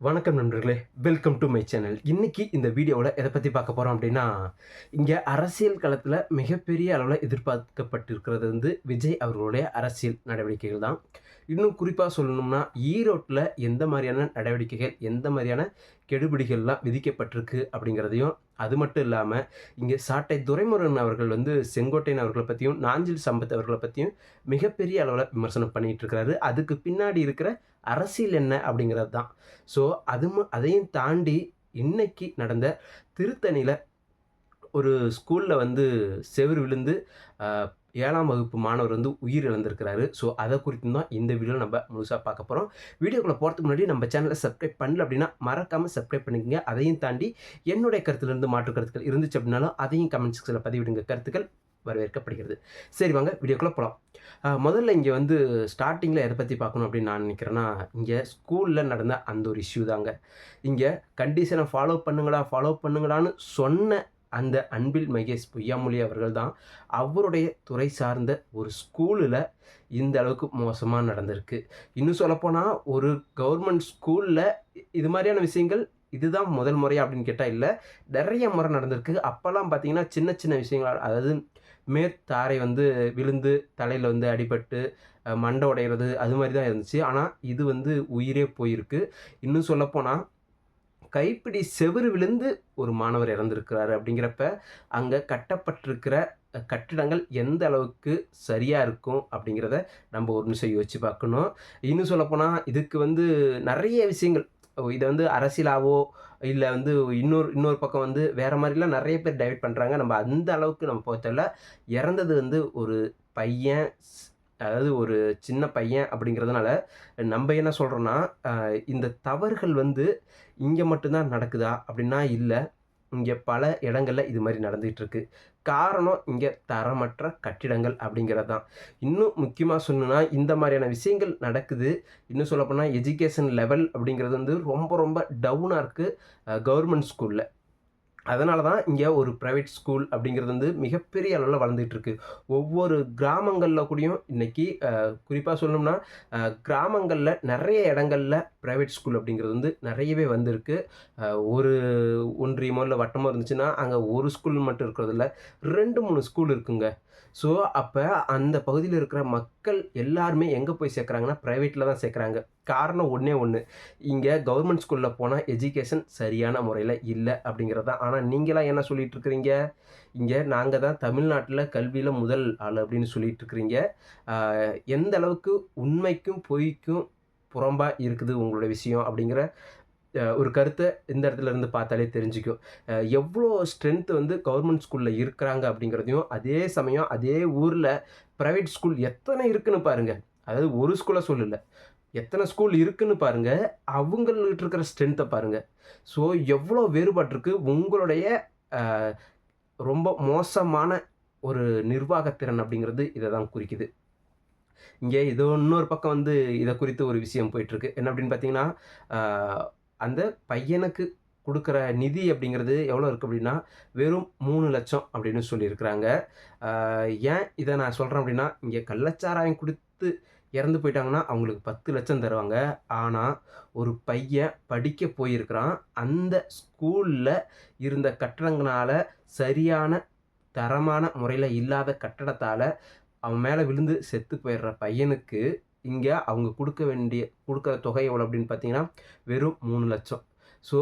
வணக்கம் நண்பர்களே welcome to my channel இன்னைக்கு இந்த வீடியோவில் எதை பற்றி பார்க்க போகிறோம் அப்படின்னா இங்கே அரசியல் களத்தில் மிகப்பெரிய அளவில் எதிர்பார்க்கப்பட்டிருக்கிறது வந்து விஜய் அவர்களுடைய அரசியல் நடவடிக்கைகள் தான். இன்னும் குறிப்பாக சொல்லணும்னா ஈரோட்டில் எந்த மாதிரியான நடவடிக்கைகள் எந்த மாதிரியான கெடுபிடிகள்லாம் விதிக்கப்பட்டிருக்கு அப்படிங்கிறதையும் அது மட்டும் இல்லாமல் இங்கே சாட்டை துரைமுருகன் அவர்கள் வந்து செங்கோட்டையன் அவர்களை பற்றியும் நாஞ்சில் சம்பத் அவர்களை பற்றியும் மிகப்பெரிய அளவில் விமர்சனம் பண்ணிகிட்டு இருக்கிறாரு அதுக்கு பின்னாடி இருக்கிற அரசியல் என்ன அப்படிங்கிறது தான். ஸோ அது அதையும் தாண்டி இன்னைக்கு நடந்த திருத்தணியில் ஒரு ஸ்கூலில் வந்து செவுரு விழுந்து ஏழாம் வகுப்பு மாணவர் வந்து உயிர் இழந்திருக்கிறாரு ஸோ அதை குறித்து தான் இந்த வீடியோவில் நம்ம முழுசாக பார்க்க போகிறோம் வீடியோக்குள்ளே போகிறதுக்கு முன்னாடி நம்ம சேனலை சப்ஸ்கிரைப் பண்ணல அப்படின்னா மறக்காமல் சப்ஸ்கிரைப் பண்ணிக்கங்க. அதையும் தாண்டி என்னுடைய கருத்துலேருந்து மாற்று கருத்துக்கள் இருந்துச்சு அப்படின்னாலும் அதையும் கமெண்ட் செக்ஷனில் பதிவிடுங்க. கருத்துக்கள் வரவேற்கப்படுகிறது. சரி வாங்க வீடியோக்குள்ளே போகலாம் முதல்ல இங்கே வந்து ஸ்டார்டிங்கில் எதை பற்றி பார்க்கணும் அப்படின்னு நான் நினைக்கிறேன்னா இங்கே ஸ்கூலில் நடந்த அந்த ஒரு இஷ்யூ தாங்க. இங்கே கண்டிஷனை ஃபாலோ பண்ணுங்களா ஃபாலோ பண்ணுங்களான்னு சொன்ன அந்த அன்பில் மகேஷ் பொய்யாமொழி அவர்கள் தான் அவருடைய துறை சார்ந்த ஒரு ஸ்கூலில் இந்த அளவுக்கு மோசமாக நடந்திருக்கு. இன்னும் சொல்லப்போனால் ஒரு கவர்மெண்ட் ஸ்கூலில் இது மாதிரியான விஷயங்கள் இதுதான் முதல் முறையா அப்படின்னு கேட்டால் இல்லை நிறைய முறை நடந்திருக்கு. அப்போல்லாம் பார்த்தீங்கன்னா சின்ன சின்ன விஷயங்கள் அதாவது மேற்தாரை வந்து விழுந்து தலையில் வந்து அடிபட்டு மண்டை உடையிறது அது மாதிரி தான் இருந்துச்சு. ஆனால் இது வந்து உயிரே போயிருக்கு. இன்னும் சொல்லப்போனால் கைப்பிடி செவுரு விழுந்து ஒரு மாணவர் இறந்திருக்கிறாரு அப்படிங்கிறப்ப அங்கே கட்டப்பட்டிருக்கிற கட்டிடங்கள் எந்த அளவுக்கு சரியாக இருக்கும் அப்படிங்கிறத நம்ம ஒரு நிமிஷம் யோசிச்சு பார்க்கணும். இன்னும் சொல்லப்போனால் இதுக்கு வந்து நிறைய விஷயங்கள் இதை வந்து அரசியலாவோ இல்லை வந்து இன்னொரு இன்னொரு பக்கம் வந்து வேறு மாதிரிலாம் நிறைய பேர் டைவர்ட் பண்ணுறாங்க நம்ம அந்த அளவுக்கு நம்ம போகல இறந்தது வந்து ஒரு பையன் அதாவது ஒரு சின்ன பையன் அப்படிங்கிறதுனால நம்ம என்ன சொல்கிறோன்னா இந்த தவறுகள் வந்து இங்கே மட்டும்தான் நடக்குதா அப்படின்னா இல்லை. இங்கே பல இடங்களில் இது மாதிரி நடந்துகிட்ருக்கு. காரணம் இங்கே தரமற்ற கட்டிடங்கள் அப்படிங்கிறது தான் இன்னும் முக்கியமாக சொன்னால் இந்த மாதிரியான விஷயங்கள் நடக்குது. இன்னும் சொல்லப்போனால் எஜுகேஷன் லெவல் அப்படிங்கிறது வந்து ரொம்ப ரொம்ப டவுனாக இருக்குது கவர்மெண்ட் ஸ்கூலில் அதனால தான் இங்கே ஒரு ப்ரைவேட் ஸ்கூல் அப்படிங்கிறது வந்து மிகப்பெரிய அளவில் வளர்ந்துட்டு ஒவ்வொரு கிராமங்களில் கூடயும் இன்றைக்கி குறிப்பாக சொல்லணும்னா கிராமங்களில் நிறைய இடங்களில் ப்ரைவேட் ஸ்கூல் அப்படிங்கிறது வந்து நிறையவே வந்திருக்கு. ஒரு ஒன்றியமோ இல்லை வட்டமோ இருந்துச்சுன்னா அங்கே ஒரு ஸ்கூல் மட்டும் இருக்கிறதில்ல ரெண்டு மூணு ஸ்கூல் இருக்குங்க. ஸோ அப்போ அந்த பகுதியில் இருக்கிற மக்கள் எல்லாருமே எங்கே போய் சேர்க்குறாங்கன்னா ப்ரைவேட்டில் தான் சேர்க்குறாங்க. காரணம் ஒன்றே ஒன்று இங்கே கவர்மெண்ட் ஸ்கூலில் போனால் எஜுகேஷன் சரியான முறையில் இல்லை அப்படிங்கிறது. தான் ஆனால் நீங்களாம் என்ன சொல்லிட்டு இருக்கிறீங்க? இங்கே நாங்கள் தான் தமிழ்நாட்டில் கல்வியில் முதல் ஆள் அப்படின்னு சொல்லிட்டு இருக்கிறீங்க. எந்த அளவுக்கு உண்மைக்கும் பொய்க்கும் புறம்பாக இருக்குது உங்களோட விஷயம் அப்படிங்கிற ஒரு கருத்தை இந்த இடத்துல இருந்து பார்த்தாலே தெரிஞ்சுக்கும். எவ்வளோ ஸ்ட்ரென்த்து வந்து கவர்மெண்ட் ஸ்கூலில் இருக்கிறாங்க அப்படிங்கிறதையும் அதே சமயம் அதே ஊரில் ப்ரைவேட் ஸ்கூல் எத்தனை இருக்குன்னு பாருங்கள் அதாவது ஒரு ஸ்கூலை சொல்லலை. எத்தனை ஸ்கூல் இருக்குன்னு பாருங்க. அவங்கள்ட்ட இருக்கிற ஸ்ட்ரென்த்தை பாருங்கள் ஸோ எவ்வளோ வேறுபாட்டிருக்கு உங்களுடைய ரொம்ப மோசமான ஒரு நிர்வாகத்திறன் அப்படிங்கிறது இதை தான் குறிக்குது. இங்கே இதோ இன்னொரு பக்கம் வந்து இதை குறித்து ஒரு விஷயம் போயிட்டுருக்கு என்ன அப்படின்னு பார்த்தீங்கன்னா அந்த பையனுக்கு கொடுக்குற நிதி அப்படிங்கிறது எவ்வளோ இருக்குது அப்படின்னா வெறும் மூணு லட்சம் அப்படின்னு சொல்லியிருக்கிறாங்க. ஏன் இதை நான் சொல்கிறேன் அப்படின்னா இங்கே கள்ளச்சாராயம் கொடுத்து இறந்து போயிட்டாங்கன்னா அவங்களுக்கு பத்து லட்சம் தருவாங்க. ஆனால் ஒரு பையன் படிக்க போயிருக்கிறான். அந்த ஸ்கூலில் இருந்த கட்டடங்களால் சரியான தரமான முறையில் இல்லாத கட்டடத்தால் அவன் மேலே விழுந்து செத்து போயிடுற பையனுக்கு இங்கே அவங்க கொடுக்க வேண்டிய கொடுக்குற தொகை எவ்வளோ அப்படின்னு பார்த்தீங்கன்னா வெறும் மூணு லட்சம். ஸோ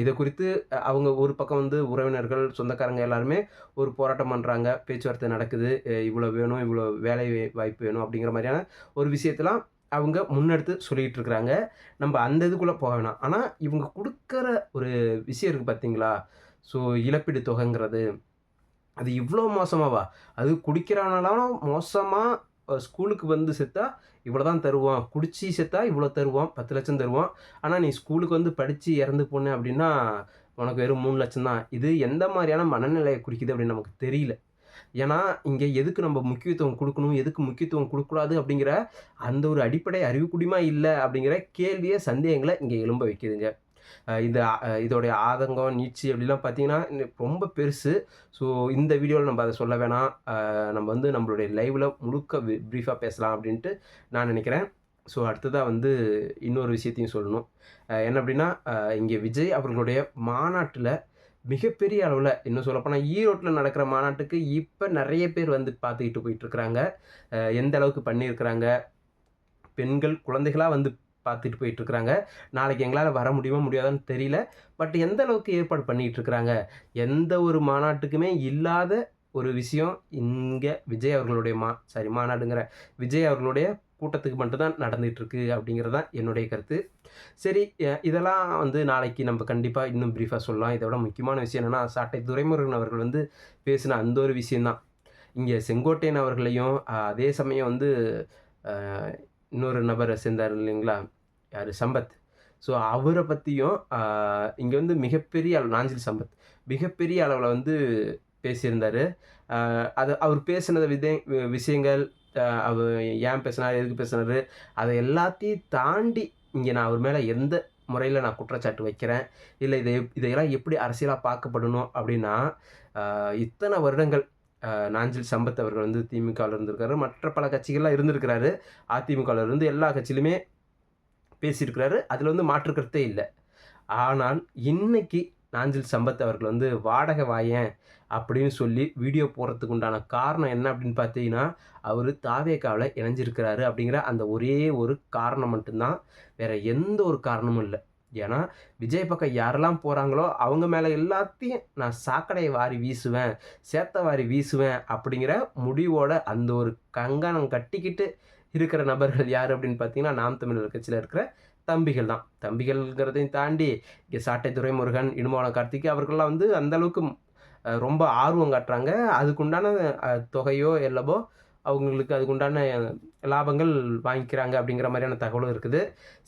இதை குறித்து அவங்க ஒரு பக்கம் வந்து உறவினர்கள் சொந்தக்காரங்க எல்லாருமே ஒரு போராட்டம் பண்ணுறாங்க பேச்சுவார்த்தை நடக்குது. இவ்வளோ வேணும் இவ்வளோ வேலை வாய்ப்பு வேணும் அப்படிங்கிற மாதிரியான ஒரு விஷயத்தெல்லாம் அவங்க முன்னெடுத்து சொல்லிகிட்டு இருக்கிறாங்க. நம்ம அந்த இதுக்குள்ளே போக வேணாம். ஆனால் இவங்க கொடுக்குற ஒரு விஷயம் இருக்குது பார்த்தீங்களா? ஸோ இழப்பீடு தொகைங்கிறது. அது இவ்வளோ மோசமாவா? அது குடிக்கிறவனாலும் மோசமாக ஸ்கூலுக்கு வந்து செத்தா இவ்வளோ தான் தருவான். குடிச்சு செத்தா இவ்வளோ தருவான். பத்து லட்சம் தருவான். ஆனால் நீ ஸ்கூலுக்கு வந்து படித்து இறந்து போன அப்படின்னா உனக்கு வெறும் மூணு லட்சம் தான். இது எந்த மாதிரியான மனநிலையை குறிக்குது அப்படின்னு நமக்கு தெரியல. ஏன்னா இங்கே எதுக்கு நம்ம முக்கியத்துவம் கொடுக்கணும்? எதுக்கு முக்கியத்துவம் கொடுக்கூடாது அப்படிங்கிற அந்த ஒரு அடிப்படை அறிவுக்குடிமா இல்லை அப்படிங்கிற கேள்வியை சந்தேகங்களை இங்கே எழும்ப வைக்குதுங்க. இது இந்த இதோடைய ஆதங்கம் நீட்சி அப்படிலாம் பார்த்தீங்கன்னா இன்னும் ரொம்ப பெருசு ஸோ இந்த வீடியோவில் நம்ம அதை சொல்ல வேணாம் நம்ம வந்து நம்மளுடைய லைவில் முழுக்க ப்ரீஃபாக பேசலாம் அப்படின்ட்டு நான் நினைக்கிறேன் ஸோ அடுத்ததாக வந்து இன்னொரு விஷயத்தையும் சொல்லணும். என்ன அப்படின்னா இங்கே விஜய் அவர்களுடைய மாநாட்டில் மிகப்பெரிய அளவில் இன்னும் சொல்லப்போனால் ஈரோட்டில் நடக்கிற மாநாட்டுக்கு இப்போ நிறைய பேர் வந்து பார்த்துக்கிட்டு போயிட்டுருக்குறாங்க எந்த அளவுக்கு பண்ணியிருக்கிறாங்க. பெண்கள், குழந்தைகளாக வந்து பார்த்துட்டு போயிட்டுருக்காங்க. நாளைக்கு எங்களால் வர முடியுமா? முடியாதான்னு தெரியல. பட் எந்த அளவுக்கு ஏற்பாடு பண்ணிகிட்ருக்குறாங்க இருக்கிறாங்க. எந்த ஒரு மாநாட்டுக்குமே இல்லாத ஒரு விஷயம் இங்கே விஜய் அவர்களுடைய மா சாரி மாநாடுங்கிற விஜய் அவர்களுடைய கூட்டத்துக்கு மட்டும் தான் அப்படிங்கிறது தான் என்னுடைய கருத்து. சரி இதெல்லாம் வந்து நாளைக்கு நம்ம கண்டிப்பாக இன்னும் ப்ரீஃபாக சொல்லலாம். இதை விட முக்கியமான விஷயம் என்னென்னா சாட்டை துரைமுருகன் அவர்கள் வந்து பேசின அந்த ஒரு விஷயந்தான் இங்கே செங்கோட்டையன் அவர்களையும், அதே சமயம் வந்து இன்னொரு நபரை சேர்ந்தார் இல்லைங்களா? யார் சம்பத். ஸோ அவரை பற்றியும் இங்கே வந்து மிகப்பெரிய அளவு நாஞ்சில் சம்பத். மிகப்பெரிய அளவில் வந்து பேசியிருந்தார் அது அவர் பேசினத விதை விஷயங்கள் அவர் ஏன் பேசினார் எதுக்கு பேசினாரு? அதை எல்லாத்தையும் தாண்டி இங்கே நான் அவர் மேலே எந்த முறையில் நான் குற்றச்சாட்டு வைக்கிறேன். இல்லை இதை இதையெல்லாம் எப்படி அரசியலாக பார்க்கப்படணும் அப்படின்னா இத்தனை வருடங்கள் நாஞ்சில் சம்பத் அவர்கள் வந்து திமுகவில் இருந்திருக்காரு. மற்ற பல கட்சிகள்லாம் இருந்திருக்கிறாரு. அதிமுகவில் இருந்து எல்லா கட்சியிலுமே பேசியிருக்கிறாரு. அதில் வந்து மாற்று கருத்தே ஆனால் இன்னைக்கு நாஞ்சில் சம்பத் அவர்கள் வந்து வாடகை வாயேன் அப்படின்னு சொல்லி வீடியோ போடுறதுக்கு உண்டான காரணம் என்ன அப்படின்னு பார்த்தீங்கன்னா, அவர் தாவேக்காவில் இணைஞ்சிருக்கிறாரு அப்படிங்கிற அந்த ஒரே ஒரு காரணம் மட்டும்தான். வேறு எந்த ஒரு காரணமும் இல்லை. ஏன்னா, விஜய் பக்கம் யாரெல்லாம் போகிறாங்களோ அவங்க மேலே எல்லாத்தையும் நான் சாக்கடையை வாரி வீசுவேன், சேத்த வாரி வீசுவேன் அப்படிங்கிற முடிவோட அந்த ஒரு கங்கணம் கட்டிக்கிட்டு இருக்கிற நபர்கள் யார் அப்படின்னு பார்த்தீங்கன்னா, நாம் தமிழர் கட்சியில் இருக்கிற தம்பிகள் தான். தம்பிகள்ங்கிறதையும் தாண்டி இங்கே சாட்டை துரைமுருகன், இடும்பாலம் கார்த்திக் அவர்கள்லாம் வந்து அந்தளவுக்கு ரொம்ப ஆர்வம் காட்டுறாங்க. அதுக்குண்டான தொகையோ, இல்லவோ அவங்களுக்கு அதுக்குண்டான லாபங்கள் வாங்கிக்கிறாங்க அப்படிங்கிற மாதிரியான தகவலும் இருக்குது.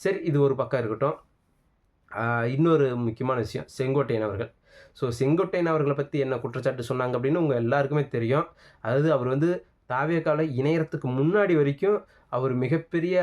சரி இது ஒரு பக்கம் இருக்கட்டும். இன்னொரு முக்கியமான விஷயம் செங்கோட்டையன் அவர்கள். ஸோ செங்கோட்டையன் அவர்களை பற்றி என்ன குற்றச்சாட்டு சொன்னாங்க அப்படின்னு உங்கள் எல்லாருக்குமே தெரியும். அதாவது அவர் வந்து தாவேகாவுல இணையறதுக்கு முன்னாடி வரைக்கும் அவர் மிகப்பெரிய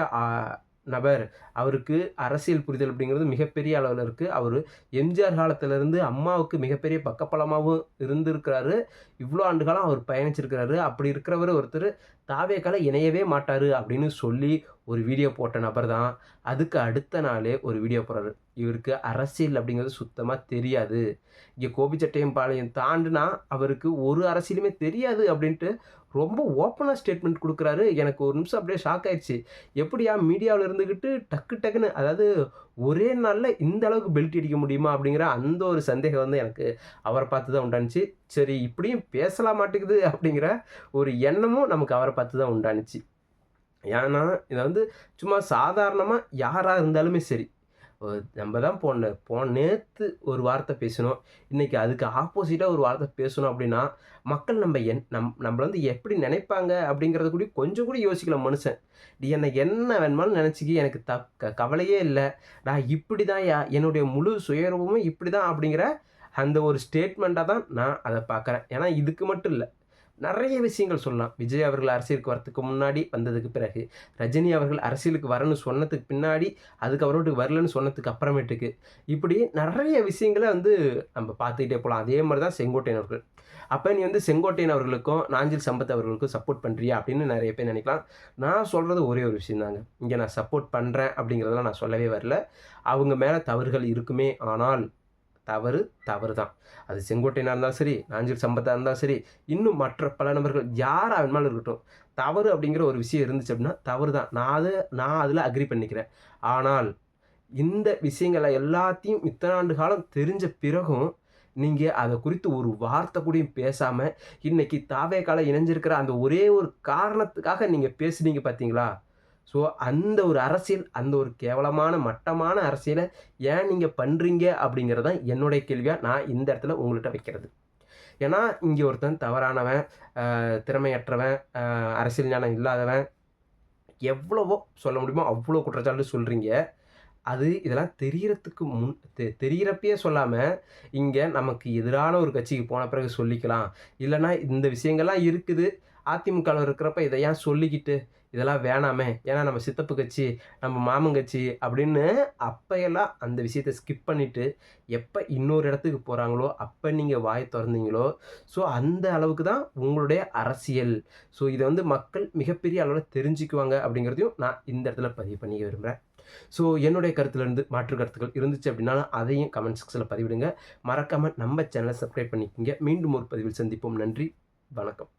நபர். அவருக்கு அரசியல் புரிதல் அப்படிங்கிறது மிகப்பெரிய அளவில் இருக்குது அவர் எம்ஜிஆர் காலத்திலேருந்து அம்மாவுக்கு மிகப்பெரிய பக்கப்பலமாகவும் இருந்திருக்கிறாரு. இவ்வளோ ஆண்டு காலம் அவர் பயணிச்சிருக்கிறாரு. அப்படி இருக்கிறவர் ஒருத்தர் தாவேகால இணையவே மாட்டார் அப்படின்னு சொல்லி ஒரு வீடியோ போட்ட நபர் தான். அதுக்கு அடுத்த நாளே ஒரு வீடியோ போடுறாரு. இவருக்கு அரசியல் அப்படிங்கிறது சுத்தமாக தெரியாது. இங்கே கோபிச்சட்டையும் பாளையம் தாண்டுனா அவருக்கு ஒரு அரசியலுமே தெரியாது அப்படின்ட்டு ரொம்ப ஓப்பனாக ஸ்டேட்மெண்ட் கொடுக்குறாரு எனக்கு ஒரு நிமிஷம் அப்படியே ஷாக் ஆயிடுச்சு எப்படியா மீடியாவில் இருந்துக்கிட்டு டக்கு டக்குன்னு அதாவது ஒரே நாளில் இந்த அளவுக்கு பெல்ட் அடிக்க முடியுமா? அப்படிங்கிற அந்த ஒரு சந்தேகம் வந்து எனக்கு அவரை பார்த்து தான் உண்டானுச்சு. சரி இப்படியும் பேசலாம் மாட்டேங்குது அப்படிங்கிற ஒரு எண்ணமும் நமக்கு அவரை பார்த்து தான் உண்டானுச்சு. ஏன்னா, இதை வந்து சும்மா சாதாரணமாக யாராக இருந்தாலுமே சரி. நம்ம தான் போன போன நேற்று ஒரு வார்த்தை பேசினோம். இன்றைக்கி அதுக்கு ஆப்போசிட்டாக ஒரு வார்த்தை பேசணும் அப்படின்னா, மக்கள் நம்ம என் நம் நம்மளை வந்து எப்படி நினைப்பாங்க அப்படிங்கிறத கூட கொஞ்சம் கூட யோசிக்கல மனுஷன். நீ என்ன என்ன வேணுமாலும் நினச்சிக்க எனக்கு த க கவலையே இல்லை நான் இப்படிதான்யா என்னுடைய முழு சுயரூபமும் இப்படிதான் அப்படிங்கிற அந்த ஒரு ஸ்டேட்மெண்ட்டாக தான் நான் அதை பார்க்குறேன். ஏன்னா இதுக்கு மட்டும் இல்லை நிறைய விஷயங்கள் சொல்லலாம். விஜய் அவர்கள் அரசியலுக்கு வரதுக்கு முன்னாடி, வந்ததுக்கு பிறகு. ரஜினி அவர்கள் அரசியலுக்கு வரணும்னு சொன்னதுக்கு பின்னாடி, அதுக்கப்புறமேட்டுக்கு வரலன்னு சொன்னதுக்கு அப்புறமேட்டுக்கு. இப்படி நிறைய விஷயங்களை வந்து நம்ம பார்த்துக்கிட்டே போகலாம் அதே மாதிரி தான் செங்கோட்டையன் அவர்கள். அப்போ நீ வந்து செங்கோட்டையன் அவர்களுக்கும், நாஞ்சில் சம்பத் அவர்களுக்கும் சப்போர்ட் பண்ணுறியா அப்படின்னு நிறைய பேர் நினைக்கலாம் நான் சொல்கிறது ஒரே ஒரு விஷயம் தாங்க. இங்கே நான் சப்போர்ட் பண்ணுறேன் அப்படிங்கிறதெல்லாம் நான் சொல்லவே வரல. அவங்க மேலே தவறுகள் இருக்குமே ஆனால், தவறு தவறு தான். அது செங்கோட்டையனா இருந்தாலும் சரி, நாஞ்சில் சம்பத்தாக இருந்தாலும் சரி, இன்னும் மற்ற பல நபர்கள் யாராக வேணுமானாலும் இருக்கட்டும். தவறு அப்படிங்கிற ஒரு விஷயம் இருந்துச்சு அப்படின்னா, தவறு தான். நான் அதை நான் அதில் அக்ரி பண்ணிக்கிறேன். ஆனால், இந்த விஷயங்களை எல்லாத்தையும் இத்தனை ஆண்டு காலம் தெரிஞ்ச பிறகும், நீங்கள் அதை குறித்து ஒரு வார்த்தை கூடயும் இன்றைக்கி தாவே தாவேகால இணைஞ்சிருக்கிற அந்த ஒரே ஒரு காரணத்துக்காக நீங்கள் பேசுனீங்க பார்த்தீங்களா? ஸோ அந்த ஒரு அரசியல், அந்த ஒரு கேவலமான, மட்டமான அரசியலை ஏன் நீங்கள் பண்ணுறீங்க அப்படிங்கிறது தான் என்னுடைய கேள்வியாக நான் இந்த இடத்துல உங்கள்கிட்ட வைக்கிறது. ஏன்னா, இங்கே ஒருத்தன் தவறானவன், திறமையற்றவன், அரசியல் ஞானம் இல்லாதவன், எவ்வளவோ சொல்ல முடியுமோ அவ்வளோ குற்றச்சாட்டு சொல்கிறீங்க அது இதெல்லாம் தெரிகிறதுக்கு முன் தெ தெரியறப்பயே சொல்லாமல் இங்கே நமக்கு எதிரான ஒரு கட்சிக்கு போன பிறகு சொல்லிக்கலாம். இல்லைன்னா இந்த விஷயங்கள்லாம் இருக்குது. அதிமுகவில் இருக்கிறப்ப இதை ஏன் சொல்லிக்கிட்டு இதெல்லாம் வேணாமே. ஏன்னா நம்ம சித்தப்பு கட்சி நம்ம மாமங்கட்சி அப்படின்னு அப்பையெல்லாம் அந்த விஷயத்தை ஸ்கிப் பண்ணிவிட்டு எப்போ இன்னொரு இடத்துக்கு போகிறாங்களோ அப்போ நீங்கள் வாய் திறந்தீங்களோ ஸோ அந்த அளவுக்கு தான் உங்களுடைய அரசியல். ஸோ இதை வந்து மக்கள் மிகப்பெரிய அளவில் தெரிஞ்சுக்குவாங்க அப்படிங்கிறதையும் நான் இந்த இடத்துல பதிவு பண்ணிக்க விரும்புகிறேன் ஸோ என்னுடைய கருத்துலேருந்து மாற்று கருத்துக்கள் இருந்துச்சு அப்படின்னா அதையும் கமெண்ட் செக்ஷனில் பதிவிடுங்க. மறக்காமல் நம்ம சேனலை சப்ஸ்கிரைப் பண்ணிக்கோங்க. மீண்டும் ஒரு பதிவில் சந்திப்போம். நன்றி. வணக்கம்.